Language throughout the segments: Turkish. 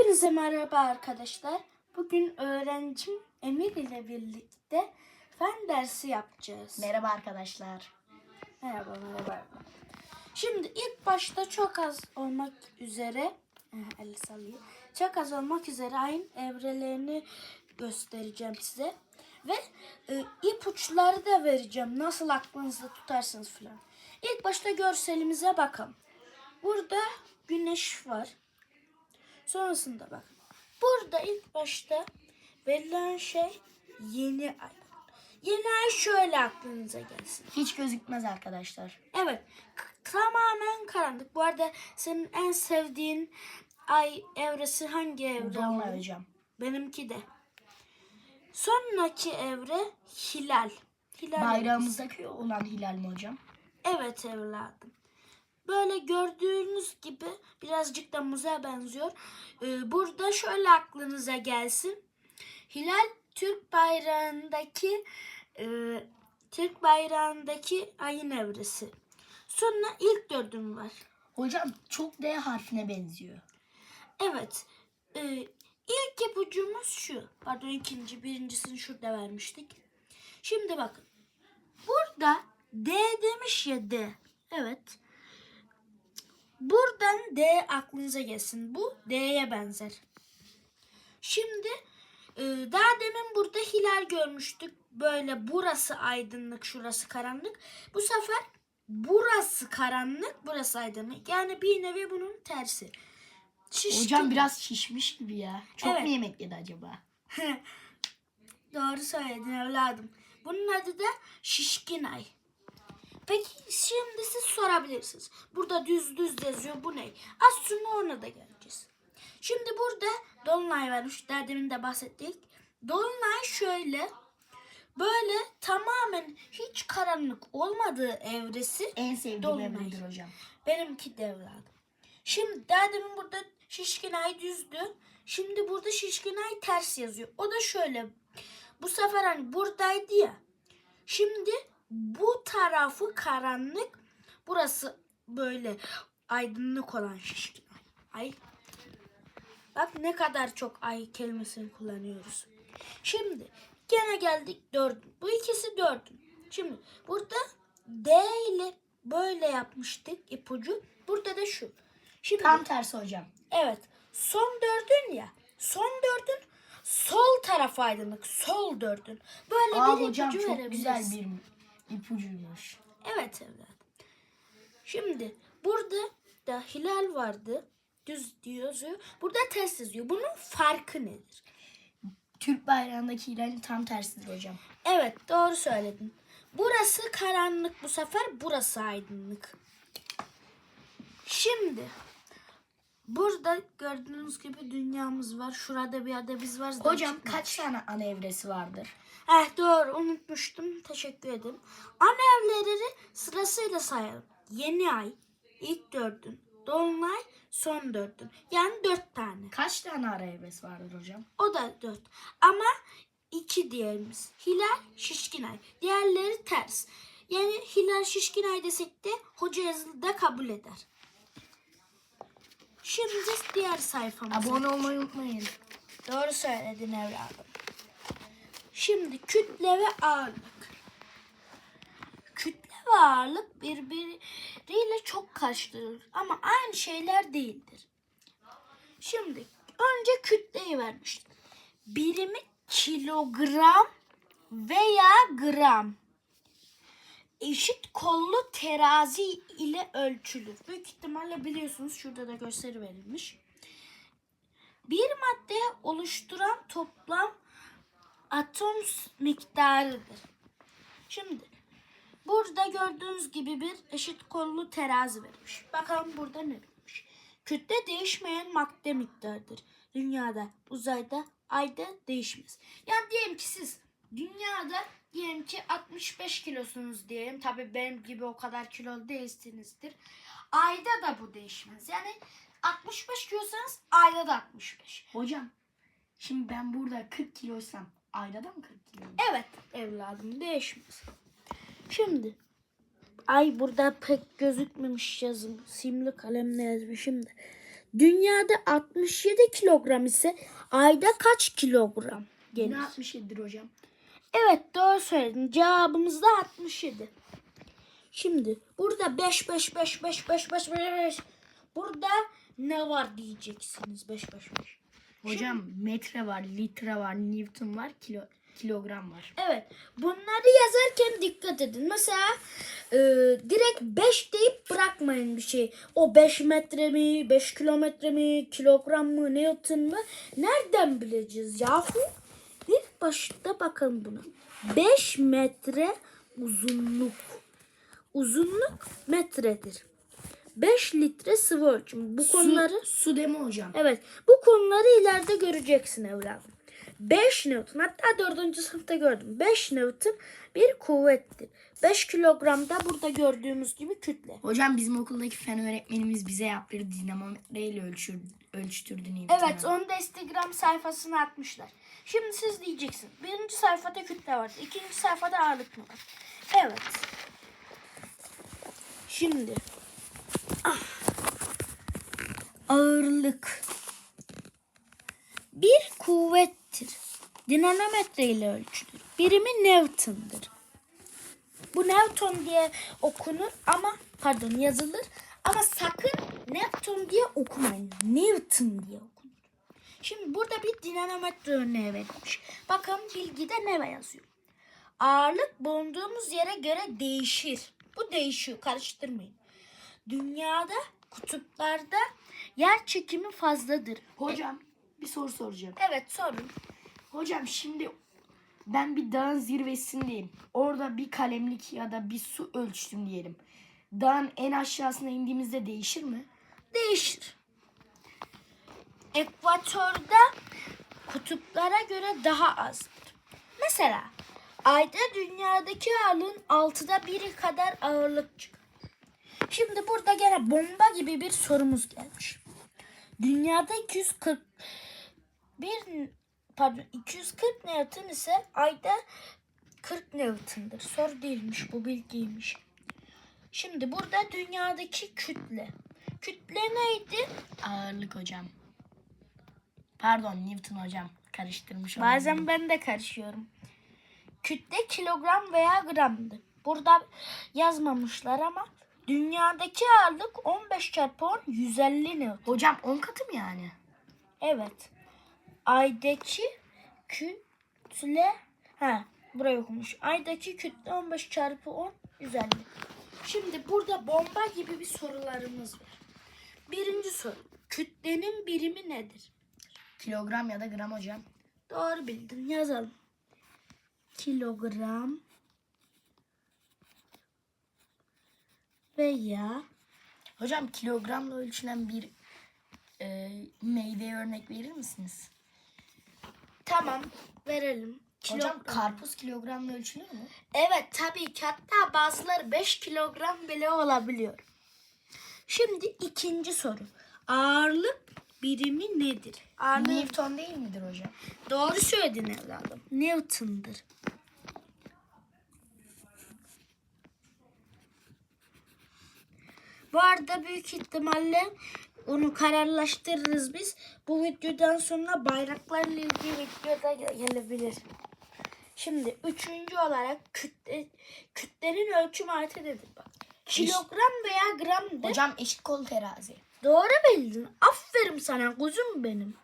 Hepinize merhaba arkadaşlar. Bugün öğrencim Emir ile birlikte fen dersi yapacağız. Merhaba arkadaşlar. Merhaba merhaba. Şimdi ilk başta çok az olmak üzere eh, el sallayayım. Çok az olmak üzere ayın evrelerini göstereceğim size. Ve e, ipuçları da vereceğim. Nasıl aklınızda tutarsınız falan. İlk başta görselimize bakalım. Burada güneş var. Sonrasında bak. Burada ilk başta verilen şey yeni ay. Yeni ay şöyle aklınıza gelsin. Hiç gözükmez arkadaşlar. Evet. Tamamen karanlık. Bu arada senin en sevdiğin ay evresi hangi evre? Dolunay hocam. Benimki de. Sonraki evre hilal. Hilal Bayrağımızdaki olan hilal mi hocam? Evet evladım. Böyle gördüğünüz gibi birazcık da muza benziyor. Ee, burada şöyle aklınıza gelsin. Hilal Türk bayrağındaki e, Türk bayrağındaki ayın evresi. Sonra ilk dördüm var. Hocam çok D harfine benziyor. Evet. Ee, ilk ipucumuz şu. Pardon ikinci, birincisini şurada vermiştik. Şimdi bakın. Burada D demiş ya D. Evet. Buradan D aklınıza gelsin. Bu D'ye benzer. Şimdi e, daha demin burada hilal görmüştük. Böyle burası aydınlık, şurası karanlık. Bu sefer burası karanlık, burası aydınlık. Yani bir nevi bunun tersi. Şişkin. Hocam biraz şişmiş gibi ya. Çok Evet. mu yemek yedi acaba? Doğru söyledin evladım. Bunun adı da şişkin ay. Peki şimdi siz sorabilirsiniz. Burada düz düz yazıyor bu ne? Az sonra ona da geleceğiz. Şimdi burada dolunay varmış. Daha demin de bahsettik. Dolunay şöyle böyle tamamen hiç karanlık olmadığı evresi En sevdiğim Dolunay. evredir hocam. Benimki de evladım. Şimdi daha demin burada şişkin ay düzdü. Şimdi burada şişkin ay ters yazıyor. O da şöyle. Bu sefer hani buradaydı ya. Şimdi bu tarafı karanlık. Burası böyle aydınlık olan şişkin ay. Ay. Bak ne kadar çok ay kelimesini kullanıyoruz. Şimdi gene geldik dördün. Bu ikisi dördün. Şimdi burada D ile böyle yapmıştık ipucu. Burada da şu. Şimdi Tam tersi hocam. evet son dördün ya. Son dördün sol taraf aydınlık. Sol dördün. Böyle Aa bir hocam ipucu çok verebiliriz. güzel bir ipucuymuş. Evet evladım. Şimdi burada da hilal vardı. Düz yazıyor. Burada ters yazıyor. Bunun farkı nedir? Türk bayrağındaki hilalin tam tersidir hocam. Evet doğru söyledin. Burası karanlık bu sefer burası aydınlık. Şimdi burada gördüğünüz gibi dünyamız var. Şurada bir yerde biz varız. da Hocam çıkmıyor. kaç tane ana evresi vardır? Eh doğru unutmuştum. Teşekkür ederim. Ana evleri sırasıyla sayalım. Yeni ay, ilk dördün, dolunay, son dördün. Yani dört tane. Kaç tane ara evresi vardır hocam? O da dört. Ama iki diğerimiz. Hilal, şişkin ay. Diğerleri ters. Yani hilal, şişkin ay desek de hoca yazılıda kabul eder. Şimdi diğer sayfamıza. Abone olmayı unutmayın. Doğru söyledin evladım. Şimdi kütle ve ağırlık. Kütle ve ağırlık birbiriyle çok karıştırılır ama aynı şeyler değildir. Şimdi önce kütleyi vermiştim. Birimi kilogram veya gram. Eşit kollu terazi ile ölçülür. Büyük ihtimalle biliyorsunuz şurada da gösteri verilmiş bir madde oluşturan toplam atom miktarıdır. Şimdi burada gördüğünüz gibi bir eşit kollu terazi verilmiş. Bakalım burada ne verilmiş. Kütle değişmeyen madde miktarıdır. Dünyada, uzayda, ayda değişmez. Yani diyelim ki siz dünyada diyelim ki 65 kilosunuz diyelim. Tabii benim gibi o kadar kilo değilsinizdir. Ayda da bu değişmez. Yani 65 kilosanız ayda da 65. Hocam şimdi ben burada 40 kiloysam ayda da mı 40 kiloyum? Evet evladım değişmez. Şimdi ay burada pek gözükmemiş yazım. Simli kalemle yazmışım da. Dünyada 67 kilogram ise ayda kaç kilogram gelir? Ne 67'dir hocam? Evet doğru söyledin. Cevabımız da 67. Şimdi burada 5 5 5 5 5 5 5 Burada ne var diyeceksiniz 5 5 5. Hocam metre var, litre var, newton var, kilo kilogram var. Evet. Bunları yazarken dikkat edin. Mesela e, direkt 5 deyip bırakmayın bir şey. O 5 metre mi, 5 kilometre mi, kilogram mı, Newton mu? Nereden bileceğiz yahu? İlk başta bakın buna. 5 metre uzunluk. Uzunluk metredir. 5 litre sıvı ölçümü. Bu konuları Su, su deme hocam. Evet. Bu konuları ileride göreceksin evladım. 5 Newton hatta 4. sınıfta gördüm. 5 Newton bir kuvvettir. 5 kilogram da burada gördüğümüz gibi kütle. Hocam bizim okuldaki fen öğretmenimiz bize yaptırdı dinamometreyle ölçür, ölçtürdü newton'u. Evet onu da Instagram sayfasına atmışlar. Şimdi siz diyeceksin. Birinci sayfada kütle var. ikinci sayfada ağırlık mı var? Evet. Şimdi. Ah. Ağırlık. Bir kuvvettir. Dinamometre ile ölçülür. Birimi Newton'dır. Bu Newton diye okunur ama pardon yazılır ama sakın Newton diye okumayın. Newton diye okunur. Şimdi burada bir dinamometre örneği verilmiş. Bakın bilgide ne yazıyor? Ağırlık bulunduğumuz yere göre değişir. Bu değişiyor karıştırmayın. Dünyada kutuplarda yer çekimi fazladır. Hocam bir soru soracağım. Evet sorun. Hocam şimdi ben bir dağın zirvesindeyim. Orada bir kalemlik ya da bir su ölçtüm diyelim. Dağın en aşağısına indiğimizde değişir mi? değişir. Ekvatorda kutuplara göre daha azdır. Mesela ayda dünyadaki ağırlığın altıda biri kadar ağırlık çıkar. Şimdi burada gene bomba gibi bir sorumuz gelmiş. Dünyada 240 bir pardon 240 Newton ise ayda 40 Newton'dır. Soru değilmiş bu bilgiymiş. Şimdi burada dünyadaki kütle. Kütle neydi? Ağırlık hocam. Pardon Newton hocam. Karıştırmış oldum. Bazen ben de karışıyorum. Kütle kilogram veya gramdı. Burada yazmamışlar ama dünyadaki ağırlık 15 çarpı 10 150 Newton. Hocam 10 katı mı yani? Evet. Aydaki kütle ha buraya okumuş. Aydaki kütle 15 çarpı 10 150. Şimdi burada bomba gibi bir sorularımız var. Birinci soru. Kütlenin birimi nedir? Kilogram ya da gram hocam. Doğru bildin. Yazalım. Kilogram veya Hocam kilogramla ölçülen bir e, meyveye örnek verir misiniz? Tamam verelim. Hocam Kilogram. karpuz kilogramla ölçülür mü? Evet tabii ki hatta bazıları 5 kilogram bile olabiliyor. Şimdi ikinci soru. Ağırlık birimi nedir? Ağırlık Newton değil midir hocam? doğru söyledin evladım. Newton'dır. Bu arada büyük ihtimalle onu kararlaştırırız biz. Bu videodan sonra bayraklarla ilgili video da gelebilir. Şimdi üçüncü olarak kütle, kütlenin ölçüm aleti dedim bak. Kilogram veya gramdır. Hocam eşit kol terazi. Doğru bildin. Aferin sana kuzum benim.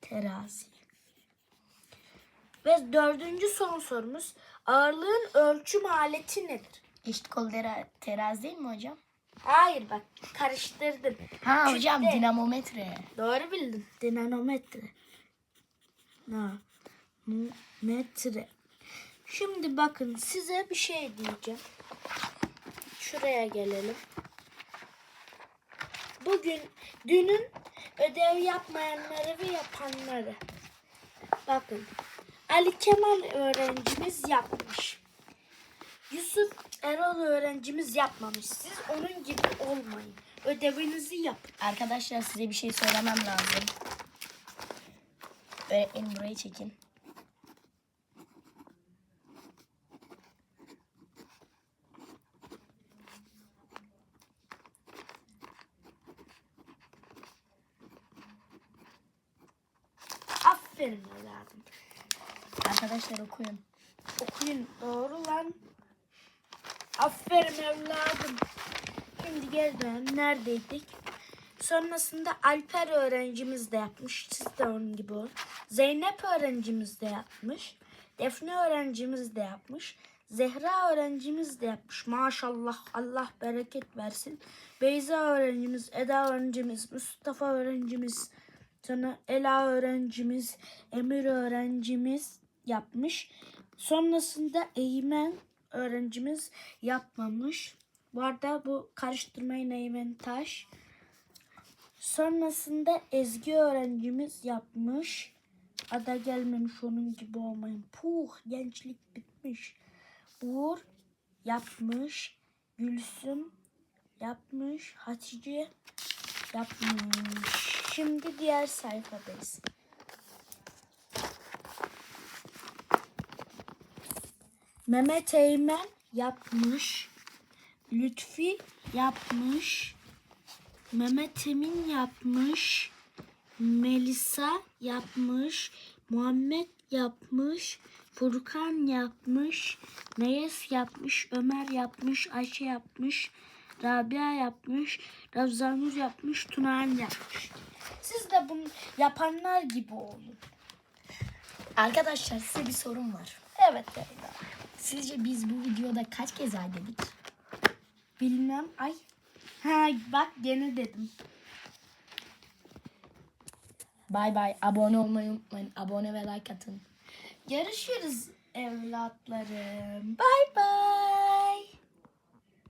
Terazi. Ve dördüncü son sorumuz. Ağırlığın ölçüm aleti nedir? Eşit kol tera- terazi değil mi hocam? Hayır bak karıştırdın. Ha Kütle. hocam dinamometre. Doğru bildin. Dinamometre. Na. mu- Metre. Şimdi bakın size bir şey diyeceğim. Şuraya gelelim. Bugün dünün ödev yapmayanları ve yapanları. Bakın. Ali Kemal öğrencimiz yapmış. Yusuf Erol öğrencimiz yapmamış. Siz onun gibi olmayın. Ödevinizi yapın. Arkadaşlar size bir şey söylemem lazım. Öğretmenim burayı çekin. Aferin evladım. Arkadaşlar okuyun. Okuyun doğru lan. Aferin evladım. Şimdi geri dönelim. Neredeydik? Sonrasında Alper öğrencimiz de yapmış. Siz de onun gibi olun. Zeynep öğrencimiz de yapmış. Defne öğrencimiz de yapmış. Zehra öğrencimiz de yapmış. Maşallah Allah bereket versin. Beyza öğrencimiz, Eda öğrencimiz, Mustafa öğrencimiz, sonra Ela öğrencimiz, Emir öğrencimiz yapmış. Sonrasında Eymen öğrencimiz yapmamış. Bu arada bu karıştırmayın Eymen Taş. Sonrasında Ezgi öğrencimiz yapmış. Ada gelmemiş onun gibi olmayın. Puh gençlik bitmiş. Uğur yapmış. Gülsüm yapmış. Hatice yapmış. Şimdi diğer sayfadayız. Mehmet Eymen yapmış. Lütfi yapmış. Mehmet Emin yapmış. Melisa yapmış. Muhammed yapmış. Furkan yapmış. Neyes yapmış. Ömer yapmış. Ayşe yapmış. Rabia yapmış. Ravzanur yapmış. Tunağan yapmış. Siz de bunu yapanlar gibi olun. Arkadaşlar size bir sorum var. Evet evladım. Sizce biz bu videoda kaç kez ay dedik? Bilmem. Ay. Ha bak gene dedim. Bay bay. Abone olmayı unutmayın. Abone ve like atın. Görüşürüz evlatlarım. Bay bay.